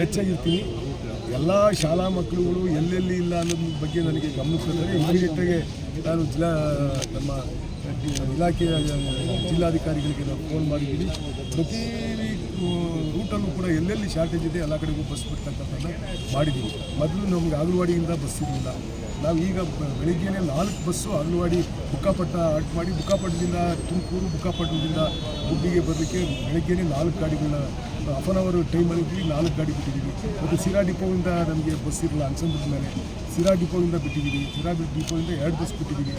Touch ಆಗಿರ್ತೀನಿ ಎಲ್ಲ ಶಾಲಾ ಮಕ್ಕಳುಗಳು ಎಲ್ಲೆಲ್ಲಿ ಇಲ್ಲ ಅನ್ನೋದ್ರ ಬಗ್ಗೆ ನನಗೆ ಗಮನಕ್ಕೆ ಬಂದರೆ ಇಮಿಡಿಯೇಟಾಗಿ ನಾನು ಜಿಲ್ಲಾ, ನಮ್ಮ ಇಲಾಖೆಯ ಜಿಲ್ಲಾಧಿಕಾರಿಗಳಿಗೆ ನಾವು ಫೋನ್ ಮಾಡಿದ್ದೀನಿ. ಪ್ರತಿ ರೂಟಲ್ಲೂ ಕೂಡ ಎಲ್ಲೆಲ್ಲಿ ಶಾರ್ಟೇಜ್ ಇದೆ, ಎಲ್ಲ ಕಡೆಗೂ ಬಸ್ ಬಿಡ್ತಕ್ಕಂಥದ್ದು ಮಾಡಿದ್ದೀವಿ ಮೊದಲು ನಮಗೆ ಆಗಲವಾಡಿಯಿಂದ ಬಸ್ ಇರಲಿಲ್ಲ. ನಾವು ಈಗ ಬೆಳಗ್ಗೆನೇ ನಾಲ್ಕು ಬಸ್ಸು ಅಲ್ವಾಡಿ ಬುಕ್ಕಾಪಟ್ಟ ಆಲ್ಟ್ ಮಾಡಿ ಬುಕ್ಕಾಪಟ್ಟದಿಂದ ತುಮಕೂರು, ಬುಕ್ಕಾಪಟ್ಟಣದಿಂದ ಗುಬ್ಬಿಗೆ ಬರಲಿಕ್ಕೆ ಬೆಳಗ್ಗೆನೇ ನಾಲ್ಕು ಗಾಡಿಗಳನ್ನ ಹಾಫ್ ಆನ್ ಅವರ್ ಟೈಮಲ್ಲಿ ನಾಲ್ಕು ಗಾಡಿ ಬಿಟ್ಟಿದ್ದೀವಿ. ಮತ್ತು ಸಿರಾ ಡಿಪೋಯಿಂದ ನಮಗೆ ಬಸ್ ಇರಲ್ಲ ಅನ್ಸಂದ್ರದ ಮೇಲೆ ಸಿರಾ ಡಿಪೋಯಿಂದ ಬಿಟ್ಟಿದ್ದೀವಿ. ಸಿರಾ ಡಿಪೋಯಿಂದ ಎರಡು ಬಸ್ ಬಿಟ್ಟಿದ್ದೀವಿ.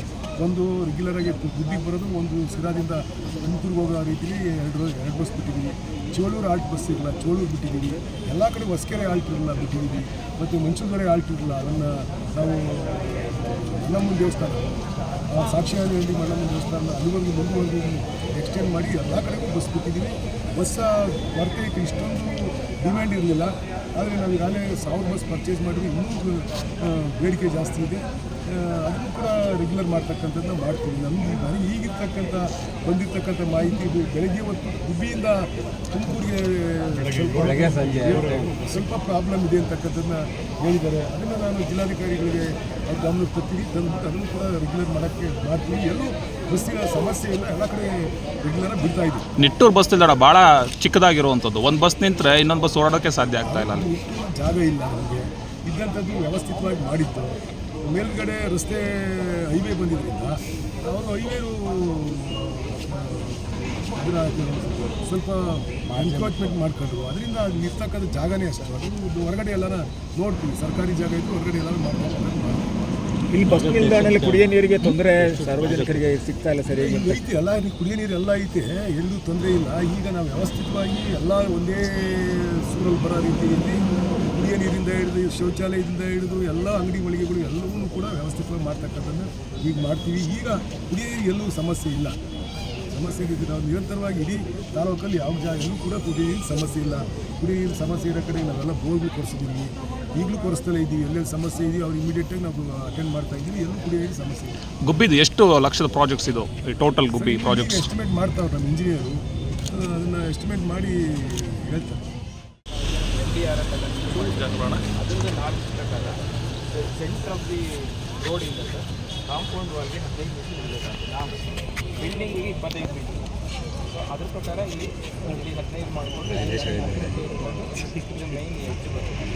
ಒಂದು ರೆಗ್ಯುಲರಾಗಿ ಗುಬ್ಬಿಗೆ ಬರೋದು, ಒಂದು ಸಿರಾದಿಂದ ತುಮಕೂರಿಗೆ ಹೋಗೋ ರೀತಿಲಿ ಎರಡು ಎರಡು ಬಸ್ ಬಿಟ್ಟಿದ್ದೀವಿ. ಚೋಳೂರು ಆಲ್ಟ್ ಬಸ್ ಇರಲ್ಲ, ಚೋಳೂರು ಬಿಟ್ಟಿದ್ದೀವಿ. ಎಲ್ಲ ಕಡೆ ಹೊಸಕೆರೆ ಆಲ್ಟ್ ಇರಲ್ಲ ಬಿಟ್ಟಿದ್ದೀವಿ. ಮತ್ತು ಮಂಚೂದೊರೆ ಆಲ್ಟ್ ಇರಲ್ಲ, ಅದನ್ನು ನಾವು ಮಲ್ಲಮ್ಮನ ದೇವಸ್ಥಾನ. ಆ ಹೇಳಿ ಮಲ್ಲಮ್ಮನ ದೇವಸ್ಥಾನ ಅಲ್ಲಿವರೆಗೂ ಮುಂದುವರೆದು ಎಕ್ಸ್ಟೆಂಡ್ ಮಾಡಿ ಎಲ್ಲ ಕಡೆಗೂ ಬಸ್ ಬಿಟ್ಟಿದ್ದೀವಿ ಬಸ್ ಕೊರತೆಗೆ ಇಷ್ಟೊಂದು ಡಿಮ್ಯಾಂಡ್ ಇರಲಿಲ್ಲ. ಆದರೆ ನಾವು ಈಗಾಗಲೇ ಸಾವಿರ ಬಸ್ ಪರ್ಚೇಸ್ ಮಾಡಿದ್ವಿ. ಇನ್ನೂ ಬೇಡಿಕೆ ಜಾಸ್ತಿ ಇದೆ. ಅದನ್ನು ಕೂಡ ರೆಗ್ಯುಲರ್ ಮಾಡ್ತಕ್ಕಂಥದ್ದನ್ನ ಮಾಡ್ತೀವಿ. ನಮಗೆ ನನಗೆ ಈಗಿರ್ತಕ್ಕಂಥ ಬಂದಿರ್ತಕ್ಕಂಥ ಮಾಹಿತಿ ಇದು ಬೆಳಗ್ಗೆ ಹೊತ್ತು ಗುಬ್ಬಿಯಿಂದ ತುಮಕೂರಿಗೆ ಸ್ವಲ್ಪ ಸ್ವಲ್ಪ ಪ್ರಾಬ್ಲಮ್ ಇದೆ ಅಂತಕ್ಕಂಥದ್ದನ್ನ ಹೇಳಿದ್ದಾರೆ. ಅದನ್ನು ನಾನು ಜಿಲ್ಲಾಧಿಕಾರಿಗಳಿಗೆ ಅವ್ರ ಗಮನಕ್ಕೆ ತರ್ತೀವಿ ತಂದ್ಬಿಟ್ಟು ಅದನ್ನು ಕೂಡ ರೆಗ್ಯುಲರ್ ಮಾಡೋಕ್ಕೆ ಮಾಡ್ತೀವಿ. ಎಲ್ಲೂ ಬಸ್ಸಿನ ಸಮಸ್ಯೆ ಇಲ್ಲ ಎಲ್ಲ ಕಡೆ ರೆಗ್ಯುಲರ್ ಬಿಡ್ತಾ ಇದ್ದೀವಿ ನಿಟ್ಟೂರು ಬಸ್ ನಿಲ್ದಾಣ ಭಾಳ ಚಿಕ್ಕದಾಗಿರುವಂಥದ್ದು. ಒಂದು ಬಸ್ ನಿಂತರೆ ಇನ್ನೊಂದು ಬಸ್ ಓಡಾಡೋಕ್ಕೆ ಸಾಧ್ಯ ಆಗ್ತಾ ಇಲ್ಲ ಜಾಗ ಇಲ್ಲ ನಮಗೆ. ಇದ್ದಂಥದ್ದು ವ್ಯವಸ್ಥಿತವಾಗಿ ಮಾಡಿತ್ತು ಮೇಲ್ಗಡೆ ರಸ್ತೆ ಹೈವೇ ಬಂದಿದ್ದರಿಂದ ಅವರು ಹೈವೇ ಅದರ ಸ್ವಲ್ಪ ಎನ್ಕ್ರೋಚ್ಮೆಂಟ್ ಮಾಡ್ಕೊಂಡ್ರು. ಅದರಿಂದ ಅಲ್ಲಿ ಇರ್ತಕ್ಕಂಥ ಜಾಗನೇ ಅಷ್ಟು. ಅದು ಹೊರಗಡೆ ಎಲ್ಲಾರ ನೋಡ್ತೀವಿ. ಸರ್ಕಾರಿ ಜಾಗ ಇದ್ದು ಹೊರಗಡೆ ಎಲ್ಲಾರು ಮಾಡ್ಕೊಂಡು ಇಲ್ಲಿ ಬಸ್ ನಿಲ್ದಾಣದಲ್ಲಿ ಕುಡಿಯೋ ನೀರಿಗೆ ತೊಂದರೆ ಸಾರ್ವಜನಿಕರಿಗೆ ಸಿಗ್ತಾ ಇಲ್ಲ ಸರಿಯಾಗಿ ಐತಿ ಎಲ್ಲ ಇಲ್ಲಿ ಕುಡಿಯೋ ನೀರು ಎಲ್ಲ ಐತೆ ಎಲ್ಲೂ ತೊಂದರೆ ಇಲ್ಲ. ಈಗ ನಾವು ವ್ಯವಸ್ಥಿತವಾಗಿ ಎಲ್ಲ ಒಂದೇ ಸೂರಲ್ಲಿ ಬರೋ ರೀತಿಯಲ್ಲಿ ಕುಡಿಯೋ ನೀರಿಂದ ಹಿಡಿದು ಶೌಚಾಲಯದಿಂದ ಹಿಡಿದು ಎಲ್ಲ ಅಂಗಡಿ ಮಳಿಗೆಗಳು ಎಲ್ಲವೂ ಕೂಡ ವ್ಯವಸ್ಥಿತವಾಗಿ ಮಾಡ್ತಕ್ಕಂಥದ್ದನ್ನು ಈಗ ಮಾಡ್ತೀವಿ. ಈಗ ಕುಡಿಯೋ ಎಲ್ಲೂ ಸಮಸ್ಯೆ ಇಲ್ಲ. ಸಮಸ್ಯೆ ಇದೆ ನಾವು ನಿರಂತರವಾಗಿ ಇಡೀ ತಾಲೂಕಲ್ಲಿ ಯಾವ ಜಾಗದಲ್ಲೂ ಕೂಡ ಕುಡಿಯೋ ನೀರಿನ ಸಮಸ್ಯೆ ಇಲ್ಲ. ಕುಡಿಯ ನೀರಿನ ಸಮಸ್ಯೆ ಇರೋ ಕಡೆ ನಾವೆಲ್ಲ ಬೋರ್ಗಳು ಕೊಡಿಸಿದ್ದೀವಿ ಈಗಲೂ ಕೊಡಿಸ್ತಲೇ ಇದ್ದೀವಿ ಎಲ್ಲೆಲ್ಲಿ ಸಮಸ್ಯೆ ಇದೆಯೋ ಅವ್ರು ಇಮಿಡಿಯೇಟಾಗಿ ನಾವು ಅಟೆಂಡ್ ಮಾಡ್ತಾ ಇದ್ದೀವಿ. ಎಲ್ಲೂ ಕುಡಿಯೋ ನೀರಿನ ಸಮಸ್ಯೆ ಇಲ್ಲ. ಗುಬ್ಬಿದು ಎಷ್ಟು ಲಕ್ಷದ ಪ್ರಾಜೆಕ್ಟ್ಸ್ ಇದು? ಟೋಟಲ್ ಗುಬ್ಬಿ ಪ್ರಾಜೆಕ್ಟ್ಸ್ ಎಸ್ಟಿಮೇಟ್ ಮಾಡ್ತಾರೆ ನಮ್ಮ ಇಂಜಿನಿಯರು ಅದನ್ನು ಎಸ್ಟಿಮೇಟ್ ಮಾಡಿ ಹೇಳ್ತಾರೆ. ಅದರಿಂದ ನಾಲ್ಕು ಪ್ರಕಾರ ಸೆಂಟರ್ ಆಫ್ ದಿ ರೋಡಿಂದ ಸರ್ ಕಾಂಪೌಂಡ್ ವಾಲ್ಗೆ ಹದಿನೈದು ಮೀಟರ್ ಇರಬೇಕಾಗುತ್ತೆ. ನಾವು ಬಿಲ್ಡಿಂಗಿಗೆ ಇಪ್ಪತ್ತೈದು ಫೀಟ್ ಸೊ ಅದ್ರ ಪ್ರಕಾರ ಇಲ್ಲಿ ಇಲ್ಲಿ ಹದಿನೈದು ಮಾಡಿಕೊಂಡು ಮೈನ್ ಹೆಚ್ಚು ಬರ್ತದೆ.